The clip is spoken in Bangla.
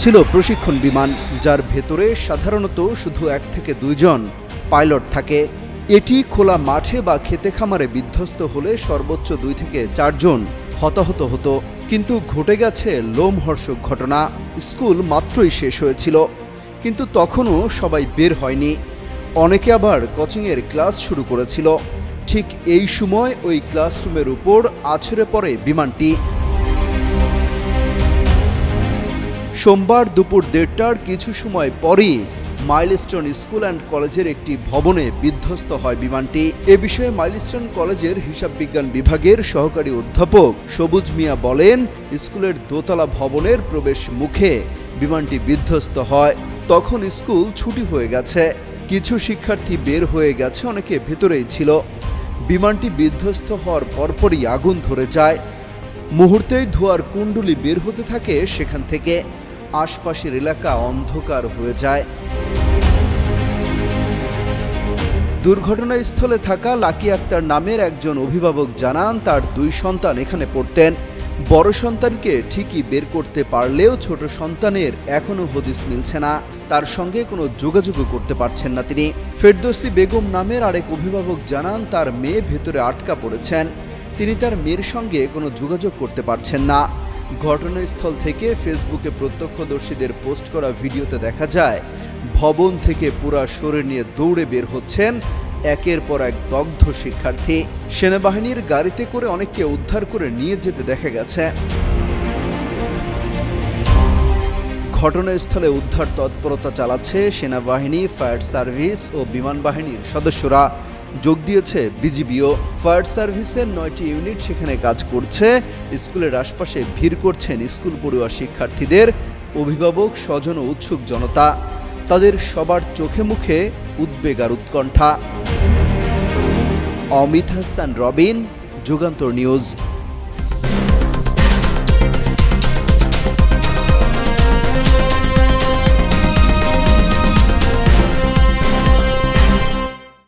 ছিল প্রশিক্ষণ বিমান, যার ভেতরে সাধারণত শুধু এক থেকে দুইজন পাইলট থাকে। এটি খোলা মাঠে বা খেতে খামারে বিধ্বস্ত হলে সর্বোচ্চ দুই থেকে চারজন হতাহত হতো। কিন্তু ঘটে গেছে লোমহর্ষক ঘটনা। স্কুল মাত্রই শেষ হয়েছিল, কিন্তু তখনও সবাই বের হয়নি। অনেকে আবার কোচিংয়ের ক্লাস শুরু করেছিল। ঠিক এই সময় ওই ক্লাসরুমের উপর আছড়ে পড়ে বিমানটি। সোমবার দুপুর দেড়টার কিছু সময় পরই মাইলস্টোন স্কুল অ্যান্ড কলেজের একটি ভবনে বিধ্বস্ত হয় বিমানটি। এ বিষয়ে মাইলস্টোন কলেজের হিসাব বিজ্ঞান বিভাগের সহকারী অধ্যাপক সবুজ মিয়া বলেন, স্কুলের দোতলা ভবনের প্রবেশ মুখে বিমানটি বিধ্বস্ত হয়। তখন স্কুল ছুটি হয়ে গেছে। কিছু শিক্ষার্থী বের হয়ে গেছে, অনেকে ভেতরেই ছিল। বিমানটি বিধ্বস্ত হওয়ার পরপরই আগুন ধরে যায়। মুহূর্তেই ধোয়ার কুণ্ডুলি বের হতে থাকে সেখান থেকে। আশপাশের এলাকা অন্ধকার হয়ে যায়। দুর্ঘটনাস্থলে থাকা লাকি আক্তার নামের একজন অভিভাবক জানান, তার দুই সন্তান এখানে পড়তেন। বড় সন্তানকে ঠিকই বের করতে পারলেও ছোট সন্তানের এখনও হদিস মিলছে না। তার সঙ্গে কোনো যোগাযোগও করতে পারছেন না তিনি। ফেরদৌসি বেগম নামের আরেক অভিভাবক জানান, তার মেয়ে ভেতরে আটকা পড়েছেন। তিনি তার মেয়ের সঙ্গে কোনো যোগাযোগ করতে পারছেন না। ঘটনাস্থল থেকে ফেসবুকে প্রত্যক্ষদর্শীদের পোস্ট করা ভিডিওতে দেখা যায়, ভবন থেকে পুরা শরীর নিয়ে দৌড়ে বের হচ্ছেন একের পর এক দগ্ধ শিক্ষার্থী। সেনাবাহিনীর গাড়িতে করে অনেককে উদ্ধার করে নিয়ে যেতে দেখা গেছে। ঘটনাস্থলে উদ্ধার তৎপরতা চালাচ্ছে সেনাবাহিনী, ফায়ার সার্ভিস ও বিমান বাহিনীর সদস্যরা। যোগ দিয়েছে বিজিবিও। ফায়ার সার্ভিসের নয়টি ইউনিট সেখানে কাজ করছে। স্কুলের আশপাশে ভিড় করছেন স্কুল পড়ুয়া শিক্ষার্থীদের। অভিভাবক, স্বজন ও উৎসুক জনতা। তাদের সবার চোখে মুখে উদ্বেগ আর উৎকণ্ঠা। অমিত হাসান, রবিন, যুগান্তর নিউজ।